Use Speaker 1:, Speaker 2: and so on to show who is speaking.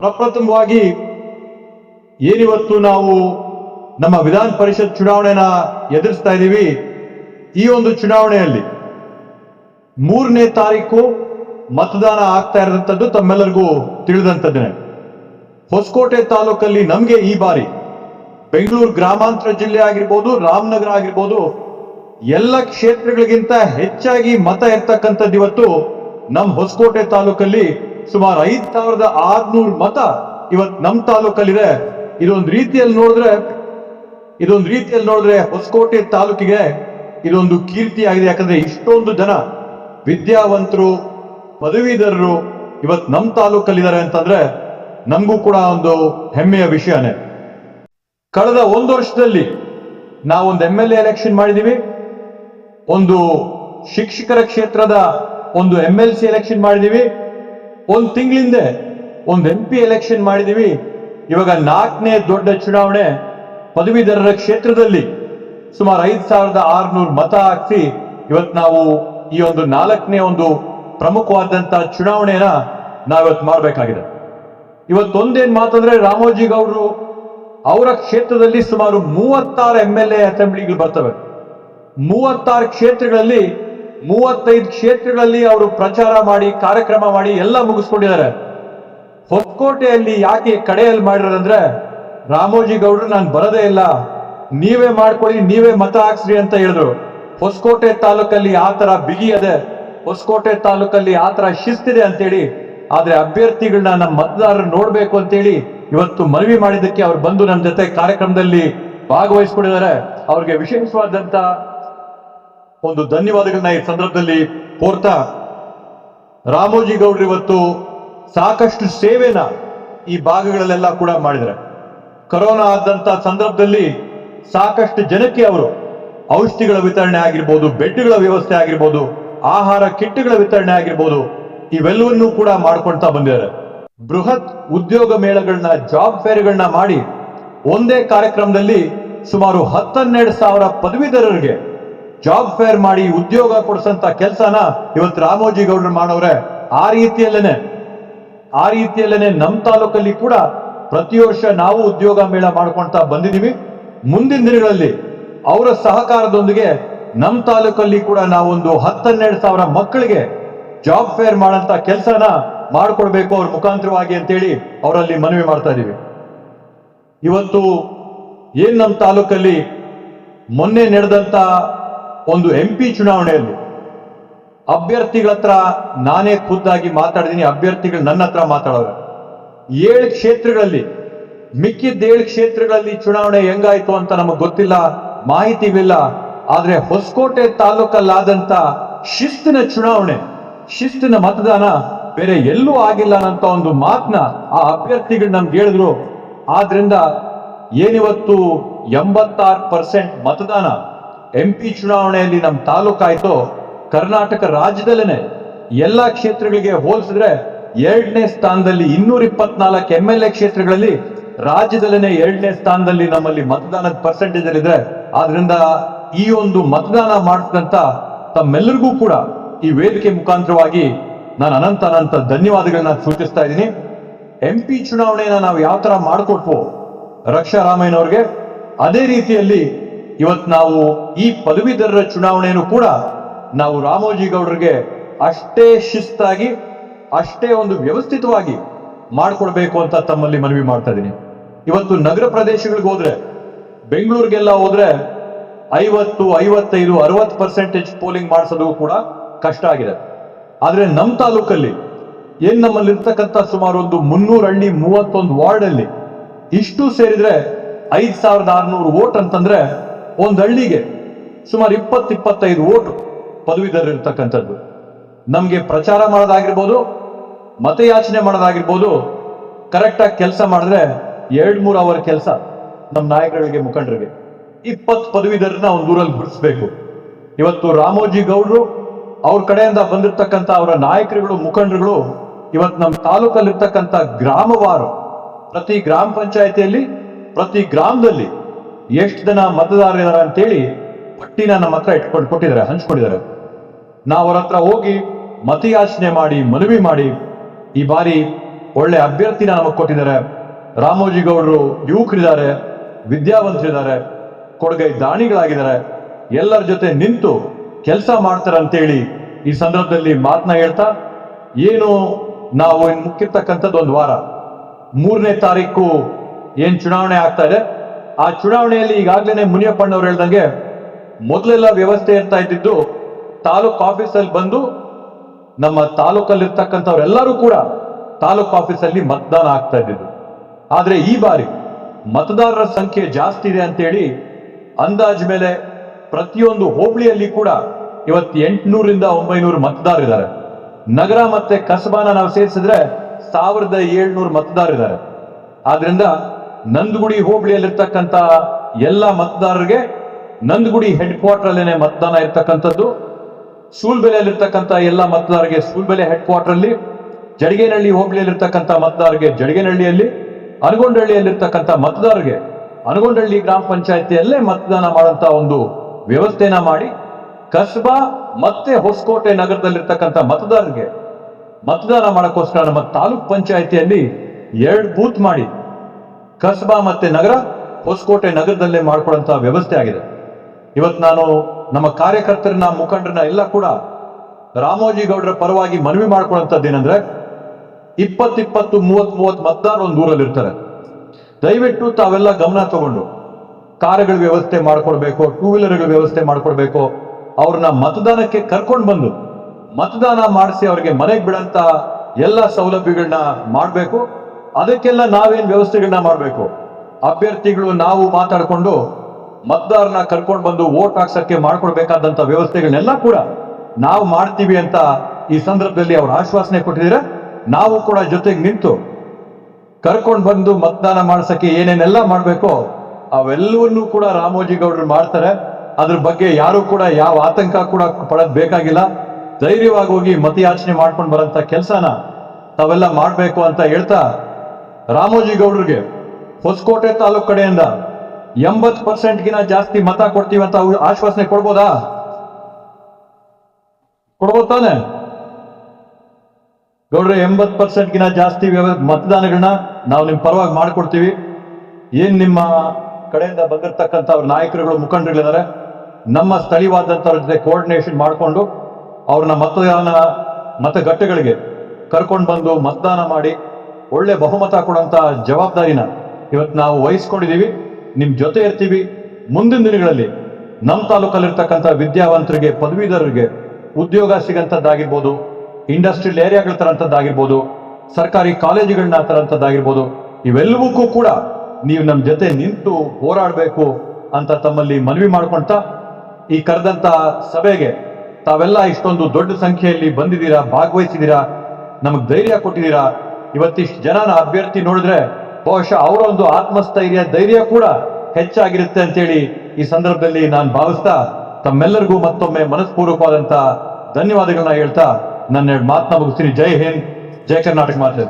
Speaker 1: ಪ್ರಪ್ರಥಮವಾಗಿ ಏನಿವತ್ತು ನಾವು ನಮ್ಮ ವಿಧಾನ ಪರಿಷತ್ ಚುನಾವಣೆನ ಎದುರಿಸ್ತಾ ಇದ್ದೀವಿ, ಈ ಒಂದು ಚುನಾವಣೆಯಲ್ಲಿ ಮೂರನೇ ತಾರೀಕು ಮತದಾನ ಆಗ್ತಾ ಇರೋದಂಥದ್ದು ತಮ್ಮೆಲ್ಲರಿಗೂ ತಿಳಿದಂಥದ್ದೇ. ಹೊಸಕೋಟೆ ತಾಲೂಕಲ್ಲಿ ನಮಗೆ ಈ ಬಾರಿ ಬೆಂಗಳೂರು ಗ್ರಾಮಾಂತರ ಜಿಲ್ಲೆ ಆಗಿರ್ಬೋದು, ರಾಮನಗರ ಆಗಿರ್ಬೋದು, ಎಲ್ಲ ಕ್ಷೇತ್ರಗಳಿಗಿಂತ ಹೆಚ್ಚಾಗಿ ಮತ ಇರ್ತಕ್ಕಂಥದ್ದು ಇವತ್ತು ನಮ್ಮ ಹೊಸಕೋಟೆ ತಾಲೂಕಲ್ಲಿ ಸುಮಾರು ಐದ್ ಸಾವಿರದ ಆರ್ನೂರು ಮತ ಇವತ್ ನಮ್ ತಾಲೂಕಲ್ಲಿದೆ. ಇದೊಂದು ರೀತಿಯಲ್ಲಿ ನೋಡಿದ್ರೆ, ಇದೊಂದು ರೀತಿಯಲ್ಲಿ ನೋಡಿದ್ರೆ ಹೊಸಕೋಟೆ ತಾಲೂಕಿಗೆ ಇದೊಂದು ಕೀರ್ತಿ ಆಗಿದೆ. ಯಾಕಂದ್ರೆ ಇಷ್ಟೊಂದು ಜನ ವಿದ್ಯಾವಂತರು, ಪದವೀಧರರು ಇವತ್ ನಮ್ ತಾಲೂಕಲ್ಲಿದ್ದಾರೆ ಅಂತಂದ್ರೆ ನಮಗೂ ಕೂಡ ಒಂದು ಹೆಮ್ಮೆಯ ವಿಷಯನೇ. ಕಳೆದ ಒಂದು ವರ್ಷದಲ್ಲಿ ನಾವೊಂದು ಎಂ ಎಲ್ ಎ ಎಲೆಕ್ಷನ್ ಮಾಡಿದೀವಿ. ಒಂದು ಶಿಕ್ಷಕರ ಕ್ಷೇತ್ರದ ಒಂದು ಎಂ ಎಲ್ ಸಿ ಎಲೆಕ್ಷನ್ ಮಾಡಿದೀವಿ. ಒಂದು ತಿಂಗಳಿಂದೆ ಒಂದು ಎಂ ಪಿ ಎಲೆಕ್ಷನ್ ಮಾಡಿದೀವಿ. ಇವಾಗ ನಾಲ್ಕನೇ ದೊಡ್ಡ ಚುನಾವಣೆ ಪದವೀಧರರ ಕ್ಷೇತ್ರದಲ್ಲಿ ಸುಮಾರು ಐದು ಸಾವಿರದ ಆರುನೂರು ಮತ ಹಾಕಿಸಿ ಇವತ್ತು ನಾವು ಈ ಒಂದು ನಾಲ್ಕನೇ ಒಂದು ಪ್ರಮುಖವಾದಂತಹ ಚುನಾವಣೆಯನ್ನ ನಾವಿವತ್ತು ಮಾಡಬೇಕಾಗಿದೆ. ಇವತ್ತೊಂದೇನ್ ಮಾತಂದ್ರೆ ರಾಮೋಜಿ ಗೌಡರು ಅವರ ಕ್ಷೇತ್ರದಲ್ಲಿ ಸುಮಾರು ಮೂವತ್ತಾರು ಎಂ ಎಲ್ ಎ ಅಸೆಂಬ್ಲಿಗಳು ಬರ್ತವೆ. ಮೂವತ್ತಾರು ಕ್ಷೇತ್ರಗಳಲ್ಲಿ ಮೂವತ್ತೈದು ಕ್ಷೇತ್ರಗಳಲ್ಲಿ ಅವರು ಪ್ರಚಾರ ಮಾಡಿ, ಕಾರ್ಯಕ್ರಮ ಮಾಡಿ ಎಲ್ಲ ಮುಗಿಸ್ಕೊಂಡಿದ್ದಾರೆ. ಹೊಸಕೋಟೆಯಲ್ಲಿ ಯಾಕೆ ಕಡೆಯಲ್ಲಿ ಮಾಡಿರೋದಂದ್ರೆ, ರಾಮೋಜಿ ಗೌಡರು, ನಾನು ಬರದೇ ಇಲ್ಲ. ನೀವೇ ಮಾಡ್ಕೊಳ್ಳಿ, ನೀವೇ ಮತ ಹಾಕ್ಸ್ರಿ ಅಂತ ಹೇಳಿದ್ರು. ಹೊಸಕೋಟೆ ತಾಲೂಕಲ್ಲಿ ಆ ತರ ಬಿಗಿ ಅದೆ ಹೊಸಕೋಟೆ ತಾಲೂಕಲ್ಲಿ ಆ ತರ ಶಿಸ್ತಿದೆ ಅಂತೇಳಿ, ಆದ್ರೆ ಅಭ್ಯರ್ಥಿಗಳನ್ನ ನಮ್ಮ ಮತದಾರರು ನೋಡ್ಬೇಕು ಅಂತೇಳಿ ಇವತ್ತು ಮನವಿ ಮಾಡಿದ್ದಕ್ಕೆ ಅವ್ರು ಬಂದು ನಮ್ಮ ಜೊತೆ ಕಾರ್ಯಕ್ರಮದಲ್ಲಿ ಭಾಗವಹಿಸ್ಕೊಂಡಿದ್ದಾರೆ. ಅವ್ರಿಗೆ ವಿಶೇಷವಾದಂತ ಒಂದು ಧನ್ಯವಾದಗಳನ್ನ ಈ ಸಂದರ್ಭದಲ್ಲಿ ಕೋರ್ತಾ ರಾಮೋಜಿ ಗೌಡ್ರು ಇವತ್ತು ಸಾಕಷ್ಟು ಸೇವೆನ ಈ ಭಾಗಗಳಲ್ಲೆಲ್ಲ ಕೂಡ ಮಾಡಿದ್ದಾರೆ. ಕರೋನಾ ಆದಂತ ಸಂದರ್ಭದಲ್ಲಿ ಸಾಕಷ್ಟು ಜನಕ್ಕೆ ಅವರು ಔಷಧಿಗಳ ವಿತರಣೆ ಆಗಿರ್ಬೋದು ಬೆಡ್ಗಳ ವ್ಯವಸ್ಥೆ ಆಗಿರ್ಬೋದು, ಆಹಾರ ಕಿಟ್ಗಳ ವಿತರಣೆ ಆಗಿರ್ಬೋದು, ಇವೆಲ್ಲವನ್ನೂ ಕೂಡ ಮಾಡ್ಕೊಳ್ತಾ ಬಂದಿದ್ದಾರೆ. ಬೃಹತ್ ಉದ್ಯೋಗ ಮೇಳಗಳನ್ನ, ಜಾಬ್ ಫೇರ್ಗಳನ್ನ ಮಾಡಿ ಒಂದೇ ಕಾರ್ಯಕ್ರಮದಲ್ಲಿ ಸುಮಾರು ಹತ್ತನ್ನೆರಡು ಸಾವಿರ ಪದವೀಧರರಿಗೆ ಜಾಬ್ ಫೇರ್ ಮಾಡಿ ಉದ್ಯೋಗ ಕೊಡಿಸಂತ ಕೆಲಸನ ಇವತ್ತು ರಾಮೋಜಿ ಗೌಡರು ಮಾಡವ್ರೆ ಆ ರೀತಿಯಲ್ಲೇನೆ. ಆ ರೀತಿಯಲ್ಲೇನೆ ನಮ್ಮ ತಾಲೂಕಲ್ಲಿ ಕೂಡ ಪ್ರತಿ ವರ್ಷ ನಾವು ಉದ್ಯೋಗ ಮೇಳ ಮಾಡ್ಕೊಳ್ತಾ ಬಂದಿದ್ದೀವಿ. ಮುಂದಿನ ದಿನಗಳಲ್ಲಿ ಅವರ ಸಹಕಾರದೊಂದಿಗೆ ನಮ್ಮ ತಾಲೂಕಲ್ಲಿ ಕೂಡ ನಾವೊಂದು ಹತ್ತನ್ನೆರಡು ಸಾವಿರ ಮಕ್ಕಳಿಗೆ ಜಾಬ್ ಫೇರ್ ಮಾಡಂತ ಕೆಲಸನ ಮಾಡ್ಕೊಡ್ಬೇಕು ಅವ್ರ ಮುಖಾಂತರವಾಗಿ ಅಂತೇಳಿ ಅವರಲ್ಲಿ ಮನವಿ ಮಾಡ್ತಾ ಇದ್ದೀವಿ. ಇವತ್ತು ಏನ್ ನಮ್ಮ ತಾಲೂಕಲ್ಲಿ ಮೊನ್ನೆ ನಡೆದಂತ ಒಂದು ಎಂ ಪಿ ಚುನಾವಣೆಯಲ್ಲಿ ಅಭ್ಯರ್ಥಿಗಳ ಹತ್ರ ನಾನೇ ಖುದ್ದಾಗಿ ಮಾತಾಡಿದೀನಿ, ಅಭ್ಯರ್ಥಿಗಳು ನನ್ನ ಹತ್ರ ಮಾತಾಡೋರು. ಏಳು ಕ್ಷೇತ್ರಗಳಲ್ಲಿ ಮಿಕ್ಕಿದ್ದ ಏಳು ಕ್ಷೇತ್ರಗಳಲ್ಲಿ ಚುನಾವಣೆ ಹೆಂಗಾಯ್ತು ಅಂತ ನಮಗೆ ಗೊತ್ತಿಲ್ಲ, ಮಾಹಿತಿ ಇಲ್ಲ. ಆದರೆ ಹೊಸಕೋಟೆ ತಾಲೂಕಲ್ಲಾದಂಥ ಶಿಸ್ತಿನ ಚುನಾವಣೆ, ಶಿಸ್ತಿನ ಮತದಾನ ಬೇರೆ ಎಲ್ಲೂ ಆಗಿಲ್ಲ ಅನ್ನಂತ ಒಂದು ಮಾತನ್ನ ಆ ಅಭ್ಯರ್ಥಿಗಳು ನಮ್ಗೆ ಹೇಳಿದ್ರು. ಆದ್ರಿಂದ ಏನಿವತ್ತು ಎಂಬತ್ತಾರು ಪರ್ಸೆಂಟ್ ಮತದಾನ ಎಂ ಪಿ ಚುನಾವಣೆಯಲ್ಲಿ ನಮ್ಮ ತಾಲೂಕಾಯ್ತು ಕರ್ನಾಟಕ ರಾಜ್ಯದಲ್ಲೇನೆ ಎಲ್ಲ ಕ್ಷೇತ್ರಗಳಿಗೆ ಹೋಲಿಸಿದ್ರೆ ಎರಡನೇ ಸ್ಥಾನದಲ್ಲಿ ಇನ್ನೂರ ಇಪ್ಪತ್ನಾಲ್ಕು ಎಂ ಎಲ್ ಎ ಕ್ಷೇತ್ರಗಳಲ್ಲಿ ರಾಜ್ಯದಲ್ಲೇನೆ ಎರಡನೇ ಸ್ಥಾನದಲ್ಲಿ ನಮ್ಮಲ್ಲಿ ಮತದಾನದ ಪರ್ಸೆಂಟೇಜ್ ಇದ್ರೆ ಆದ್ರಿಂದ ಈ ಒಂದು ಮತದಾನ ಮಾಡಿಸಿದಂತ ತಮ್ಮೆಲ್ಲರಿಗೂ ಕೂಡ ಈ ವೇದಿಕೆ ಮುಖಾಂತರವಾಗಿ ನಾನು ಅನಂತ ಅನಂತ ಧನ್ಯವಾದಗಳನ್ನ ಸೂಚಿಸ್ತಾ ಇದ್ದೀನಿ. ಎಂ ಪಿ ಚುನಾವಣೆಯನ್ನ ನಾವು ಯಾವ ತರ ಮಾಡಿಕೊಟ್ವೋ ರಕ್ಷಾ ರಾಮಯ್ಯನವ್ರಿಗೆ ಅದೇ ರೀತಿಯಲ್ಲಿ ಇವತ್ ನಾವು ಈ ಪದವೀಧರರ ಚುನಾವಣೆಯನ್ನು ಕೂಡ ನಾವು ರಾಮೋಜಿ ಗೌಡರಿಗೆ ಅಷ್ಟೇ ಶಿಸ್ತಾಗಿ, ಅಷ್ಟೇ ಒಂದು ವ್ಯವಸ್ಥಿತವಾಗಿ ಮಾಡಿಕೊಡ್ಬೇಕು ಅಂತ ತಮ್ಮಲ್ಲಿ ಮನವಿ ಮಾಡ್ತಾ ಇದ್ದೀನಿ. ಇವತ್ತು ನಗರ ಪ್ರದೇಶಗಳಿಗೆ ಹೋದ್ರೆ, ಬೆಂಗಳೂರಿಗೆಲ್ಲ ಹೋದ್ರೆ ಐವತ್ತು, ಐವತ್ತೈದು, ಅರವತ್ತು ಪರ್ಸೆಂಟೇಜ್ ಪೋಲಿಂಗ್ ಮಾಡಿಸೋದು ಕೂಡ ಕಷ್ಟ ಆಗಿದೆ. ಆದರೆ ನಮ್ಮ ತಾಲೂಕಲ್ಲಿ ಏನ್ ನಮ್ಮಲ್ಲಿರ್ತಕ್ಕಂಥ ಸುಮಾರು ಒಂದು ಮುನ್ನೂರು ಹಳ್ಳಿ ಮೂವತ್ತೊಂದು ವಾರ್ಡ್ ಅಲ್ಲಿ ಇಷ್ಟು ಸೇರಿದ್ರೆ ಐದು ಸಾವಿರದ ಆರ್ನೂರು ವೋಟ್ ಅಂತಂದ್ರೆ ಒಂದ್ ಹಳ್ಳಿಗೆ ಸುಮಾರು ಇಪ್ಪತ್ತು ಇಪ್ಪತ್ತೈದು ಓಟು ಪದವೀಧರ ಇರ್ತಕ್ಕಂಥದ್ದು ನಮ್ಗೆ ಪ್ರಚಾರ ಮಾಡೋದಾಗಿರ್ಬೋದು, ಮತಯಾಚನೆ ಮಾಡೋದಾಗಿರ್ಬೋದು ಕರೆಕ್ಟಾಗಿ ಕೆಲಸ ಮಾಡಿದ್ರೆ ಎರಡು ಮೂರು ಅವರ್ ಕೆಲಸ ನಮ್ಮ ನಾಯಕರಿಗೆ ಮುಖಂಡರಿಗೆ. ಇಪ್ಪತ್ತು ಪದವೀಧರನ್ನ ಒಂದು ಊರಲ್ಲಿ ಬಿಡಿಸ್ಬೇಕು ಇವತ್ತು ರಾಮೋಜಿ ಗೌಡರು ಅವ್ರ ಕಡೆಯಿಂದ ಬಂದಿರತಕ್ಕಂಥ ಅವರ ನಾಯಕರುಗಳು, ಮುಖಂಡರುಗಳು ಇವತ್ತು ನಮ್ಮ ತಾಲೂಕಲ್ಲಿರ್ತಕ್ಕಂಥ ಗ್ರಾಮವಾರು, ಪ್ರತಿ ಗ್ರಾಮ ಪಂಚಾಯತಿಯಲ್ಲಿ, ಪ್ರತಿ ಗ್ರಾಮದಲ್ಲಿ ಎಷ್ಟು ಜನ ಮತದಾರರಿದ್ದಾರೆ ಅಂತೇಳಿ ಪಟ್ಟಿನ ನಮ್ಮ ಹತ್ರ ಇಟ್ಕೊಂಡು ಕೊಟ್ಟಿದ್ದಾರೆ, ಹಂಚ್ಕೊಂಡಿದ್ದಾರೆ. ನಾವು ಅವ್ರ ಹತ್ರ ಹೋಗಿ ಮತಯಾಚನೆ ಮಾಡಿ, ಮನವಿ ಮಾಡಿ ಈ ಬಾರಿ ಒಳ್ಳೆ ಅಭ್ಯರ್ಥಿನ ನಮಗೆ ಕೊಟ್ಟಿದ್ದಾರೆ. ರಾಮೋಜಿ ಗೌಡರು ಯುವಕರಿದ್ದಾರೆ, ವಿದ್ಯಾವಂತರಿದ್ದಾರೆ, ಕೊಡುಗೈ ದಾಣಿಗಳಾಗಿದ್ದಾರೆ. ಎಲ್ಲರ ಜೊತೆ ನಿಂತು ಕೆಲಸ ಮಾಡ್ತಾರೆ ಅಂತೇಳಿ ಈ ಸಂದರ್ಭದಲ್ಲಿ ಮಾತನ್ನ ಹೇಳ್ತಾ, ಏನು ನಾವು ಮುಕ್ಕಿರ್ತಕ್ಕಂಥದ್ದು ಒಂದು ವಾರ. ಮೂರನೇ ತಾರೀಕು ಏನು ಚುನಾವಣೆ ಆಗ್ತಾ ಇದೆ? ಆ ಚುನಾವಣೆಯಲ್ಲಿ ಈಗಾಗಲೇ ಮುನಿಯಪ್ಪಣ್ಣವ್ರು ಹೇಳ್ದಂಗೆ ಮೊದಲೆಲ್ಲ ವ್ಯವಸ್ಥೆ ಅಂತ ಇದ್ದಿದ್ದು ತಾಲೂಕ್ ಆಫೀಸಲ್ಲಿ ಬಂದು ನಮ್ಮ ತಾಲೂಕಲ್ಲಿರ್ತಕ್ಕಂಥವ್ರೆಲ್ಲರೂ ಕೂಡ ತಾಲೂಕ್ ಆಫೀಸಲ್ಲಿ ಮತದಾನ ಆಗ್ತಾ ಇದ್ದಿದ್ದು. ಆದ್ರೆ ಈ ಬಾರಿ ಮತದಾರರ ಸಂಖ್ಯೆ ಜಾಸ್ತಿ ಇದೆ ಅಂತೇಳಿ ಅಂದಾಜ್ ಮೇಲೆ ಪ್ರತಿಯೊಂದು ಹೋಬಳಿಯಲ್ಲಿ ಕೂಡ ಇವತ್ತು ಎಂಟುನೂರಿಂದ ಒಂಬೈನೂರು ಮತದಾರರಿದ್ದಾರೆ ನಗರ ಮತ್ತೆ ಕಸಬಾನ ನಾವು ಸೇರಿಸಿದ್ರೆ ಸಾವಿರದ ಏಳ್ನೂರು ಮತದಾರರಿದ್ದಾರೆ. ಆದ್ರಿಂದ ನಂದಗುಡಿ ಹೋಬಳಿಯಲ್ಲಿರ್ತಕ್ಕಂಥ ಎಲ್ಲ ಮತದಾರರಿಗೆ ನಂದಗುಡಿ ಹೆಡ್ ಕ್ವಾರ್ಟರ್ ಅಲ್ಲೇನೆ ಮತದಾನ ಇರ್ತಕ್ಕಂಥದ್ದು. ಸೂಲ್ಬೆಲೆಯಲ್ಲಿರ್ತಕ್ಕಂಥ ಎಲ್ಲ ಮತದಾರರಿಗೆ ಸೂಲ್ಬೆಲೆ ಹೆಡ್ ಕ್ವಾರ್ಟರ್ ಅಲ್ಲಿ ಜಡಗೇನಹಳ್ಳಿ ಹೋಬಳಿಯಲ್ಲಿರ್ತಕ್ಕಂಥ ಮತದಾರರಿಗೆ ಜಡಗೇನಹಳ್ಳಿಯಲ್ಲಿ ಅನಗೊಂಡಹಳ್ಳಿಯಲ್ಲಿರ್ತಕ್ಕಂಥ ಮತದಾರರಿಗೆ ಅನಗೊಂಡಹಳ್ಳಿ ಗ್ರಾಮ ಪಂಚಾಯತಿಯಲ್ಲೇ ಮತದಾನ ಮಾಡುವಂತ ಒಂದು ವ್ಯವಸ್ಥೆನ ಮಾಡಿ ಕಸ್ಬಾ ಮತ್ತೆ ಹೊಸಕೋಟೆ ನಗರದಲ್ಲಿರ್ತಕ್ಕಂಥ ಮತದಾರರಿಗೆ ಮತದಾನ ಮಾಡೋಕ್ಕೋಸ್ಕರ ನಮ್ಮ ತಾಲೂಕ್ ಪಂಚಾಯತಿಯಲ್ಲಿ ಎರಡು ಬೂತ್ ಮಾಡಿ. ಕಸ್ಬಾ ಮತ್ತೆ ನಗರ ಹೊಸಕೋಟೆ ನಗರದಲ್ಲೇ ಮಾಡ್ಕೊಳ್ಳುವಂತ ವ್ಯವಸ್ಥೆ ಆಗಿದೆ. ಇವತ್ತು ನಾನು ನಮ್ಮ ಕಾರ್ಯಕರ್ತರನ್ನ, ಮುಖಂಡರನ್ನ ಎಲ್ಲ ಕೂಡ ರಾಮೋಜಿ ಗೌಡರ ಪರವಾಗಿ ಮನವಿ ಮಾಡ್ಕೊಳ್ಳುವಂಥದ್ದು ಏನಂದ್ರೆ ಇಪ್ಪತ್ತಿಪ್ಪತ್ತು ಮೂವತ್ ಮೂವತ್ ಮತದಾರ ಒಂದು ಊರಲ್ಲಿರ್ತಾರೆ ದಯವಿಟ್ಟು ತಾವೆಲ್ಲ ಗಮನ ತಗೊಂಡು ಕಾರುಗಳ ವ್ಯವಸ್ಥೆ ಮಾಡ್ಕೊಡ್ಬೇಕು ಟೂ ವೀಲರ್ಗಳ ವ್ಯವಸ್ಥೆ ಮಾಡ್ಕೊಡ್ಬೇಕು. ಅವ್ರನ್ನ ಮತದಾನಕ್ಕೆ ಕರ್ಕೊಂಡು ಬಂದು ಮತದಾನ ಮಾಡಿಸಿ ಅವ್ರಿಗೆ ಮನೆಗೆ ಬಿಡಂತ ಎಲ್ಲ ಸೌಲಭ್ಯಗಳನ್ನ ಮಾಡಬೇಕು. ಅದಕ್ಕೆಲ್ಲ ನಾವೇನ್ ವ್ಯವಸ್ಥೆಗಳನ್ನ ಮಾಡಬೇಕು? ಅಭ್ಯರ್ಥಿಗಳು ನಾವು ಮಾತಾಡಿಕೊಂಡು ಮತದಾರನ ಕರ್ಕೊಂಡು ಬಂದು ವೋಟ್ ಹಾಕ್ಸಕ್ಕೆ ಮಾಡ್ಕೊಡ್ಬೇಕಾದಂತ ವ್ಯವಸ್ಥೆಗಳನ್ನೆಲ್ಲ ಕೂಡ ನಾವು ಮಾಡ್ತೀವಿ ಅಂತ ಈ ಸಂದರ್ಭದಲ್ಲಿ ಅವರು ಆಶ್ವಾಸನೆ ಕೊಟ್ಟಿದ್ರೆ ನಾವು ಕೂಡ ಜೊತೆಗೆ ನಿಂತು ಕರ್ಕೊಂಡು ಬಂದು ಮತದಾನ ಮಾಡಿಸಕ್ಕೆ ಏನೇನೆಲ್ಲ ಮಾಡಬೇಕೋ ಅವೆಲ್ಲವನ್ನೂ ಕೂಡ ರಾಮೋಜಿ ಗೌಡರು ಮಾಡ್ತಾರೆ. ಅದ್ರ ಬಗ್ಗೆ ಯಾರು ಕೂಡ ಯಾವ ಆತಂಕ ಕೂಡ ಪಡೋದ್ ಬೇಕಾಗಿಲ್ಲ. ಧೈರ್ಯವಾಗಿ ಹೋಗಿ ಮತಯಾಚನೆ ಮಾಡ್ಕೊಂಡು ಬರೋಂಥ ಕೆಲಸನ ತಾವೆಲ್ಲ ಮಾಡಬೇಕು ಅಂತ ಹೇಳ್ತಾ ರಾಮೋಜಿ ಗೌಡ್ರಿಗೆ ಹೊಸಕೋಟೆ ತಾಲೂಕ್ ಕಡೆಯಿಂದ ಎಂಬತ್ ಪರ್ಸೆಂಟ್ಗಿನ ಜಾಸ್ತಿ ಮತ ಕೊಡ್ತೀವಿ ಅಂತ ಆಶ್ವಾಸನೆ ಕೊಡ್ಬೋದಾ? ಕೊಡ್ಬೋದು ತಾನೆ. ಗೌಡ್ರೆ ಎಂಬತ್ ಪರ್ಸೆಂಟ್ಗಿನ ಜಾಸ್ತಿ ವ್ಯವ- ಮತದಾನಗಳನ್ನ ನಾವು ನಿಮ್ ಪರವಾಗಿ ಮಾಡ್ಕೊಡ್ತೀವಿ. ಏನ್ ನಿಮ್ಮ ಕಡೆಯಿಂದ ಬಂದಿರತಕ್ಕಂಥ ಅವ್ರ ನಾಯಕರುಗಳು ಮುಖಂಡರುಗಳಿದ್ದಾರೆ ನಮ್ಮ ಸ್ಥಳೀಯವಾದಂಥವ್ರ ಜೊತೆ ಕೋಆರ್ಡಿನೇಷನ್ ಮಾಡಿಕೊಂಡು ಅವ್ರನ್ನ ಮತದಾನ ಮತಗಟ್ಟೆಗಳಿಗೆ ಕರ್ಕೊಂಡು ಬಂದು ಮತದಾನ ಮಾಡಿ ಒಳ್ಳೆ ಬಹುಮತ ಕೊಡುವಂತಹ ಜವಾಬ್ದಾರಿನ ಇವತ್ತು ನಾವು ವಹಿಸ್ಕೊಂಡಿದ್ದೀವಿ. ನಿಮ್ ಜೊತೆ ಇರ್ತೀವಿ. ಮುಂದಿನ ದಿನಗಳಲ್ಲಿ ನಮ್ಮ ತಾಲೂಕಲ್ಲಿರ್ತಕ್ಕಂಥ ವಿದ್ಯಾವಂತರಿಗೆ, ಪದವೀಧರರಿಗೆ ಉದ್ಯೋಗ ಸಿಗಂಥದ್ದಾಗಿರ್ಬೋದು ಇಂಡಸ್ಟ್ರಿಯಲ್ ಏರಿಯಾಗಳ ತರಂಥದ್ದಾಗಿರ್ಬೋದು ಸರ್ಕಾರಿ ಕಾಲೇಜುಗಳನ್ನ ತರಂಥದ್ದಾಗಿರ್ಬೋದು ಇವೆಲ್ಲವಕ್ಕೂ ಕೂಡ ನೀವು ನಮ್ಮ ಜೊತೆ ನಿಂತು ಹೋರಾಡಬೇಕು ಅಂತ ತಮ್ಮಲ್ಲಿ ಮನವಿ ಮಾಡ್ಕೊಳ್ತಾ ಈ ಕರೆದಂತ ಸಭೆಗೆ ತಾವೆಲ್ಲ ಇಷ್ಟೊಂದು ದೊಡ್ಡ ಸಂಖ್ಯೆಯಲ್ಲಿ ಬಂದಿದ್ದೀರಾ, ಭಾಗವಹಿಸಿದ್ದೀರಾ, ನಮಗೆ ಧೈರ್ಯ ಕೊಟ್ಟಿದ್ದೀರಾ ಇವತ್ತಿಷ್ಟು ಜನನ ಅಭ್ಯರ್ಥಿ ನೋಡಿದ್ರೆ ಬಹುಶಃ ಅವರ ಒಂದು ಆತ್ಮಸ್ಥೈರ್ಯ, ಧೈರ್ಯ ಕೂಡ ಹೆಚ್ಚಾಗಿರುತ್ತೆ ಅಂತೇಳಿ ಈ ಸಂದರ್ಭದಲ್ಲಿ ನಾನು ಭಾವಿಸ್ತಾ ತಮ್ಮೆಲ್ಲರಿಗೂ ಮತ್ತೊಮ್ಮೆ ಮನಸ್ಪೂರ್ವಕವಾದಂತಹ ಧನ್ಯವಾದಗಳನ್ನ ಹೇಳ್ತಾ ನನ್ನ ಮಾತನ್ನ ಮುಗಿಸ್ತೀನಿ. ಜೈ ಹಿಂದ್, ಜೈ ಕರ್ನಾಟಕ ಮಾತೆ.